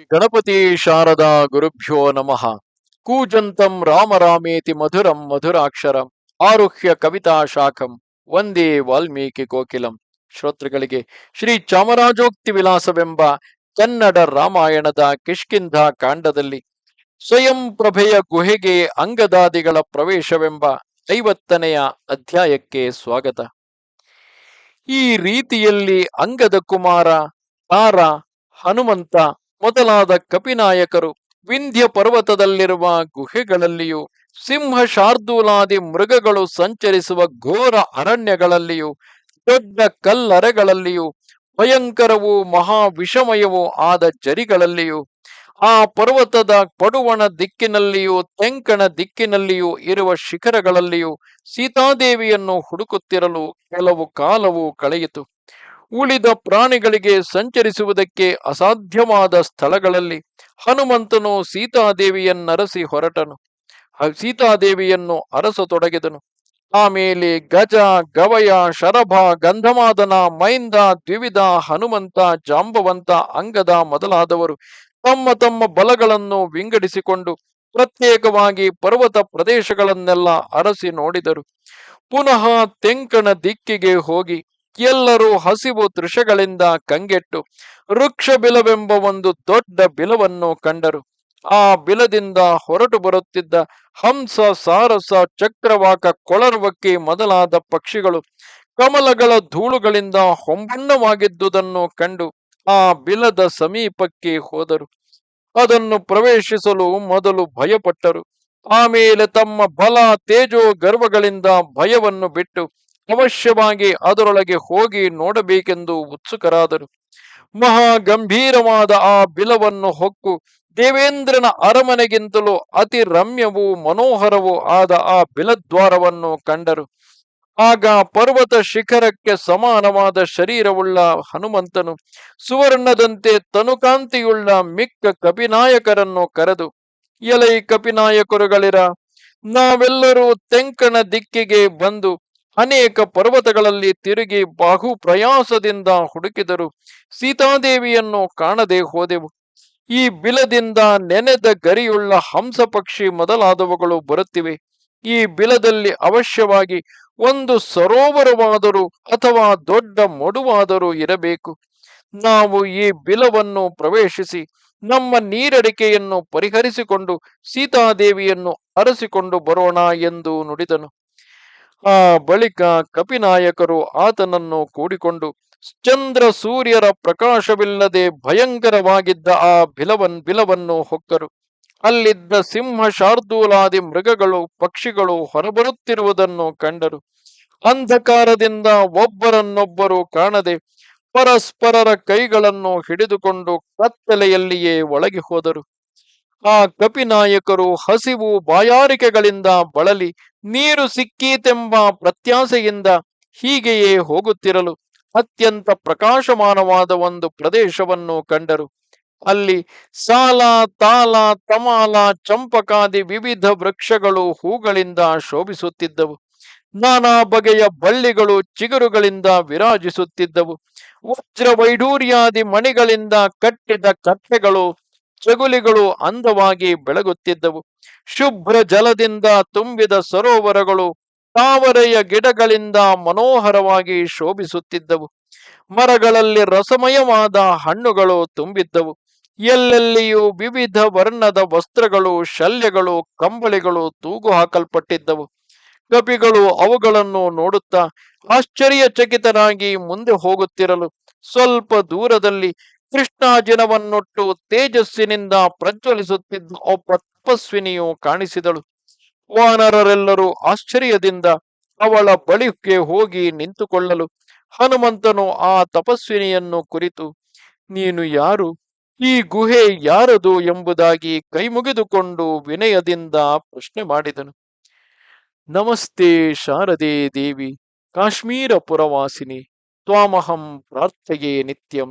ಗಣಪತಿ ಶಾರದಾ ಗುರುಭ್ಯೋ ನಮಃ. ಕೂಜಂತಂ ರಾಮ ರಾಮೇತಿ ಮಧುರಂ ಮಧುರಾಕ್ಷರಂ. ಆರುಹ್ಯ ಕವಿತಾ ಶಾಖಂ. ವಂದೇ ವಾಲ್ಮೀಕಿ ಕೋಕಿಲಂ. ಶ್ರೋತೃಗಳಿಗೆ ಶ್ರೀ ಚಾಮರಾಜೋಕ್ತಿ ವಿಲಾಸವೆಂಬ ಕನ್ನಡ ರಾಮಾಯಣದ ಕಿಷ್ಕಿಂಧ ಕಾಂಡದಲ್ಲಿ ಸ್ವಯಂ ಪ್ರಭೆಯ ಗುಹೆಗೆ ಅಂಗದಾದಿಗಳ ಪ್ರವೇಶವೆಂಬ ಐವತ್ತನೆಯ ಅಧ್ಯಾಯಕ್ಕೆ ಸ್ವಾಗತ. ಈ ರೀತಿಯಲ್ಲಿ ಅಂಗದ ಕುಮಾರ, ತಾರ, ಹನುಮಂತ ಮೊದಲಾದ ಕಪಿನಾಯಕರು ವಿಂಧ್ಯ ಪರ್ವತದಲ್ಲಿರುವ ಗುಹೆಗಳಲ್ಲಿಯೂ, ಸಿಂಹ ಶಾರ್ದೂಲಾದಿ ಮೃಗಗಳು ಸಂಚರಿಸುವ ಘೋರ ಅರಣ್ಯಗಳಲ್ಲಿಯೂ, ದೊಡ್ಡ ಕಲ್ಲರೆಗಳಲ್ಲಿಯೂ, ಭಯಂಕರವೂ ಮಹಾ ವಿಷಮಯವೂ ಆದ ಜರಿಗಳಲ್ಲಿಯೂ, ಆ ಪರ್ವತದ ಪಡುವಣ ದಿಕ್ಕಿನಲ್ಲಿಯೂ, ತೆಂಕಣ ದಿಕ್ಕಿನಲ್ಲಿಯೂ ಇರುವ ಶಿಖರಗಳಲ್ಲಿಯೂ ಸೀತಾದೇವಿಯನ್ನು ಹುಡುಕುತ್ತಿರಲು ಕೆಲವು ಕಾಲವೂ ಕಳೆಯಿತು. ಉಳಿದ ಪ್ರಾಣಿಗಳಿಗೆ ಸಂಚರಿಸುವುದಕ್ಕೆ ಅಸಾಧ್ಯವಾದ ಸ್ಥಳಗಳಲ್ಲಿ ಹನುಮಂತನು ಸೀತಾದೇವಿಯನ್ನರಸಿ ಹೊರಟನು. ಸೀತಾದೇವಿಯನ್ನು ಅರಸತೊಡಗಿದನು ಆಮೇಲೆ ಗಜ, ಗವಯ, ಶರಭ, ಗಂಧಮಾದನ, ಮೈಂದ, ದ್ವಿವಿಧ, ಹನುಮಂತ, ಜಾಂಬವಂತ, ಅಂಗದ ಮೊದಲಾದವರು ತಮ್ಮ ತಮ್ಮ ಬಲಗಳನ್ನು ವಿಂಗಡಿಸಿಕೊಂಡು ಪ್ರತ್ಯೇಕವಾಗಿ ಪರ್ವತ ಪ್ರದೇಶಗಳನ್ನೆಲ್ಲ ಅರಸಿ ನೋಡಿದರು. ಪುನಃ ತೆಂಕಣ ದಿಕ್ಕಿಗೆ ಹೋಗಿ ಎಲ್ಲರೂ ಹಸಿವು ತೃಷಗಳಿಂದ ಕಂಗೆಟ್ಟು ವೃಕ್ಷ ಬಿಲವೆಂಬ ಒಂದು ದೊಡ್ಡ ಬಿಲವನ್ನು ಕಂಡರು. ಆ ಬಿಲದಿಂದ ಹೊರಟು ಬರುತ್ತಿದ್ದ ಹಂಸ, ಸಾರಸ, ಚಕ್ರವಾಕ, ಕೊಳರ್ವಕ್ಕಿ ಮೊದಲಾದ ಪಕ್ಷಿಗಳು ಕಮಲಗಳ ಧೂಳುಗಳಿಂದ ಹೊಂಬಣ್ಣವಾಗಿದ್ದುದನ್ನು ಕಂಡು ಆ ಬಿಲದ ಸಮೀಪಕ್ಕೆ ಹೋದರು. ಅದನ್ನು ಪ್ರವೇಶಿಸಲು ಮೊದಲು ಭಯಪಟ್ಟರು. ಆಮೇಲೆ ತಮ್ಮ ಬಲ, ತೇಜೋ, ಗರ್ವಗಳಿಂದ ಭಯವನ್ನು ಬಿಟ್ಟು ಅವಶ್ಯವಾಗಿ ಅದರೊಳಗೆ ಹೋಗಿ ನೋಡಬೇಕೆಂದು ಉತ್ಸುಕರಾದರು. ಮಹಾ ಗಂಭೀರವಾದ ಆ ಬಿಲವನ್ನು ಹೊಕ್ಕು ದೇವೇಂದ್ರನ ಅರಮನೆಗಿಂತಲೂ ಅತಿ ರಮ್ಯವೂ ಮನೋಹರವೂ ಆದ ಆ ಬಿಲದ್ವಾರವನ್ನು ಕಂಡರು. ಆಗ ಪರ್ವತ ಶಿಖರಕ್ಕೆ ಸಮಾನವಾದ ಶರೀರವುಳ್ಳ ಹನುಮಂತನು ಸುವರ್ಣದಂತೆ ತನುಕಾಂತಿಯುಳ್ಳ ಮಿಕ್ಕ ಕಪಿನಾಯಕರನ್ನು ಕರೆದು, ಎಲೈ ಕಪಿನಾಯಕರುಗಳಿರ, ನಾವೆಲ್ಲರೂ ತೆಂಕಣ ದಿಕ್ಕಿಗೆ ಬಂದು ಅನೇಕ ಪರ್ವತಗಳಲ್ಲಿ ತಿರುಗಿ ಬಹು ಪ್ರಯಾಸದಿಂದ ಹುಡುಕಿದರು. ಸೀತಾದೇವಿಯನ್ನು ಕಾಣದೆ ಹೋದೆವು. ಈ ಬಿಲದಿಂದ ನೆನೆದ ಗರಿಯುಳ್ಳ ಹಂಸ ಪಕ್ಷಿ ಮೊದಲಾದವುಗಳು ಬರುತ್ತಿವೆ. ಈ ಬಿಲದಲ್ಲಿ ಅವಶ್ಯವಾಗಿ ಒಂದು ಸರೋವರವಾದರೂ ಅಥವಾ ದೊಡ್ಡ ಮಡುವಾದರೂ ಇರಬೇಕು. ನಾವು ಈ ಬಿಲವನ್ನು ಪ್ರವೇಶಿಸಿ ನಮ್ಮ ನೀರಡಿಕೆಯನ್ನು ಪರಿಹರಿಸಿಕೊಂಡು ಸೀತಾದೇವಿಯನ್ನು ಅರಸಿಕೊಂಡು ಬರೋಣ ಎಂದು ನುಡಿದನು. ಆ ಬಳಿಕ ಕಪಿನಾಯಕರು ಆತನನ್ನು ಕೂಡಿಕೊಂಡು, ಚಂದ್ರ ಸೂರ್ಯರ ಪ್ರಕಾಶವಿಲ್ಲದೆ ಭಯಂಕರವಾಗಿದ್ದ ಆ ಬಿಲವನ್, ಬಿಲವನ್ನು ಹೊಕ್ಕರು. ಅಲ್ಲಿದ್ದ ಸಿಂಹ ಶಾರ್ದೂಲಾದಿ ಮೃಗಗಳು, ಪಕ್ಷಿಗಳು ಹೊರಬರುತ್ತಿರುವುದನ್ನು ಕಂಡರು. ಅಂಧಕಾರದಿಂದ ಒಬ್ಬರನ್ನೊಬ್ಬರು ಕಾಣದೆ, ಪರಸ್ಪರರ ಕೈಗಳನ್ನು ಹಿಡಿದುಕೊಂಡು ಕತ್ತಲೆಯಲ್ಲಿಯೇ ಒಳಗೆ ಹೋದರು. ಆ ಕಪಿನಾಯಕರು ಹಸಿವು ಬಾಯಾರಿಕೆಗಳಿಂದ ಬಳಲಿ ನೀರು ಸಿಕ್ಕೀತೆಂಬ ಪ್ರತ್ಯಾಸೆಯಿಂದ ಹೀಗೆಯೇ ಹೋಗುತ್ತಿರಲು ಅತ್ಯಂತ ಪ್ರಕಾಶಮಾನವಾದ ಒಂದು ಪ್ರದೇಶವನ್ನು ಕಂಡರು. ಅಲ್ಲಿ ಸಾಲ, ತಾಲ, ತಮಾಲ, ಚಂಪಕಾದಿ ವಿವಿಧ ವೃಕ್ಷಗಳು ಹೂಗಳಿಂದ ಶೋಭಿಸುತ್ತಿದ್ದವು. ನಾನಾ ಬಗೆಯ ಬಳ್ಳಿಗಳು ಚಿಗುರುಗಳಿಂದ ವಿರಾಜಿಸುತ್ತಿದ್ದವು. ವಜ್ರ ವೈಡೂರ್ಯಾದಿ ಮಣಿಗಳಿಂದ ಕಟ್ಟಿದ ಕಟ್ಟೆಗಳು ಚಗುಲಿಗಳು ಅಂದವಾಗಿ ಬೆಳಗುತ್ತಿದ್ದವು. ಶುಭ್ರ ಜಲದಿಂದ ತುಂಬಿದ ಸರೋವರಗಳು ತಾವರೆಯ ಗಿಡಗಳಿಂದ ಮನೋಹರವಾಗಿ ಶೋಭಿಸುತ್ತಿದ್ದವು. ಮರಗಳಲ್ಲಿ ರಸಮಯವಾದ ಹಣ್ಣುಗಳು ತುಂಬಿದ್ದವು. ಎಲ್ಲೆಲ್ಲಿಯೂ ವಿವಿಧ ವರ್ಣದ ವಸ್ತ್ರಗಳು, ಶಲ್ಯಗಳು, ಕಂಬಳಿಗಳು ತೂಗು ಹಾಕಲ್ಪಟ್ಟಿದ್ದವು ಕಪಿಗಳು ಅವುಗಳನ್ನು ನೋಡುತ್ತಾ ಆಶ್ಚರ್ಯಚಕಿತರಾಗಿ ಮುಂದೆ ಹೋಗುತ್ತಿರಲು ಸ್ವಲ್ಪ ದೂರದಲ್ಲಿ ಕೃಷ್ಣಾಜಿನವನ್ನೊಟ್ಟು ತೇಜಸ್ಸಿನಿಂದ ಪ್ರಜ್ವಲಿಸುತ್ತಿದ್ದ ಒಬ್ಬ ತಪಸ್ವಿನಿಯು ಕಾಣಿಸಿದಳು. ವಾನರರೆಲ್ಲರೂ ಆಶ್ಚರ್ಯದಿಂದ ಅವಳ ಬಳಿಕೆ ಹೋಗಿ ನಿಂತುಕೊಳ್ಳಲು ಹನುಮಂತನು ಆ ತಪಸ್ವಿನಿಯನ್ನು ಕುರಿತು, ನೀನು ಯಾರು? ಈ ಗುಹೆ ಯಾರದು ಎಂಬುದಾಗಿ ಕೈಮುಗಿದುಕೊಂಡು ವಿನಯದಿಂದ ಪ್ರಶ್ನೆ ಮಾಡಿದನು. ನಮಸ್ತೆ ಶಾರದೆ ದೇವಿ, ಕಾಶ್ಮೀರ ಪುರವಾಸಿನಿ, ತ್ವಾಮಹಂ ಪ್ರಾರ್ಥೆಯೇ ನಿತ್ಯಂ.